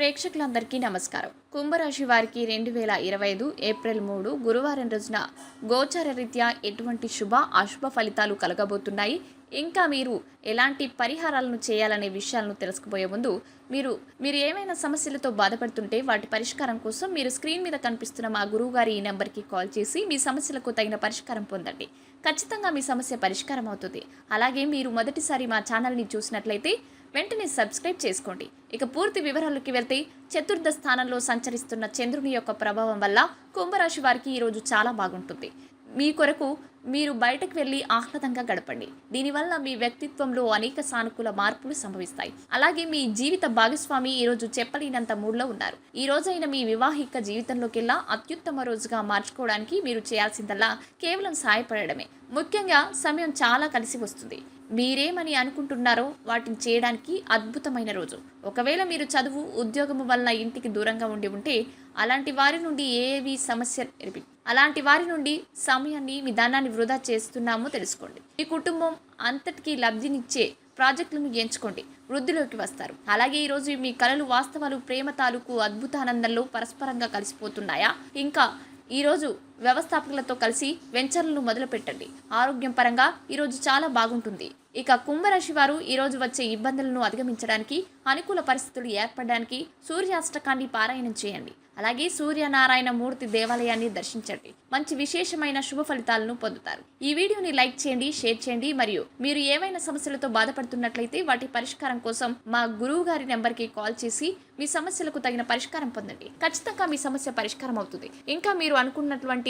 ప్రేక్షకులందరికీ నమస్కారం. కుంభరాశి వారికి రెండు వేల ఇరవై ఐదు ఏప్రిల్ మూడు గురువారం రోజున గోచర రీత్యా ఎటువంటి శుభ అశుభ ఫలితాలు కలగబోతున్నాయి? ఇంకా మీరు ఎలాంటి పరిహారాలను చేయాలనే విషయాలను తెలుసుకుపోయే ముందు మీరు మీరు ఏమైనా సమస్యలతో బాధపడుతుంటే వాటి పరిష్కారం కోసం మీరు స్క్రీన్ మీద కనిపిస్తున్న మా గురువు గారి ఈ నెంబర్కి కాల్ చేసి మీ సమస్యలకు తగిన పరిష్కారం పొందండి. ఖచ్చితంగా మీ సమస్య పరిష్కారం అవుతుంది అలాగే మీరు మొదటిసారి మా ఛానల్ని చూసినట్లయితే వెంటనే సబ్స్క్రైబ్ చేసుకోండి. ఇక పూర్తి వివరాలకి వెళ్తే చతుర్థ స్థానంలో సంచరిస్తున్న చంద్రుని యొక్క ప్రభావం వల్ల కుంభరాశి వారికి ఈరోజు చాలా బాగుంటుంది. మీ కొరకు మీరు బయటకు వెళ్ళి ఆహ్లాదంగా గడపండి. దీనివల్ల మీ వ్యక్తిత్వంలో అనేక సానుకూల మార్పులు సంభవిస్తాయి. అలాగే మీ జీవిత భాగస్వామి ఈరోజు చెప్పలేనంత మూడ్లో ఉన్నారు. ఈ రోజైన మీ వివాహిక జీవితంలోకెల్లా అత్యుత్తమ రోజుగా మార్చుకోవడానికి మీరు చేయాల్సిందల్లా కేవలం సహాయపడమే ముఖ్యంగా సమయం చాలా కలిసి వస్తుంది. మీరేమని అనుకుంటున్నారో వాటిని చేయడానికి అద్భుతమైన రోజు. ఒకవేళ మీరు చదువు ఉద్యోగము వలన ఇంటికి దూరంగా ఉండి ఉంటే అలాంటి వారి నుండి ఏవి సమస్య అలాంటి వారి నుండి సమయాన్ని విధానాన్ని ధనాన్ని వృధా చేస్తున్నామో తెలుసుకోండి. మీ కుటుంబం అంతటికీ లబ్ధినిచ్చే ప్రాజెక్టులను ఎంచుకోండి. వృద్ధిలోకి వస్తారు. అలాగే ఈరోజు మీ కళలు వాస్తవాలు ప్రేమ తాలూకు అద్భుతానందంలో పరస్పరంగా కలిసిపోతున్నాయా? ఇంకా ఈరోజు వ్యవస్థాపకులతో కలిసి వెంచర్లను మొదలుపెట్టండి. ఆరోగ్యం పరంగా ఈరోజు చాలా బాగుంటుంది. ఇక కుంభరాశి వారు ఈరోజు వచ్చే ఇబ్బందులను అధిగమించడానికి అనుకూల పరిస్థితులు ఏర్పడడానికి సూర్యాష్టకాన్ని పారాయణం చేయండి. అలాగే సూర్యనారాయణ మూర్తి దేవాలయాన్ని దర్శించండి. మంచి విశేషమైన శుభ ఫలితాలను పొందుతారు. ఈ వీడియోని లైక్ చేయండి షేర్ చేయండి మరియు మీరు ఏవైనా సమస్యలతో బాధపడుతున్నట్లయితే వాటి పరిష్కారం కోసం మా గురువు గారి నెంబర్కి కాల్ చేసి మీ సమస్యలకు తగిన పరిష్కారం పొందండి. ఖచ్చితంగా మీ సమస్య పరిష్కారం అవుతుంది. ఇంకా మీరు అనుకున్నటువంటి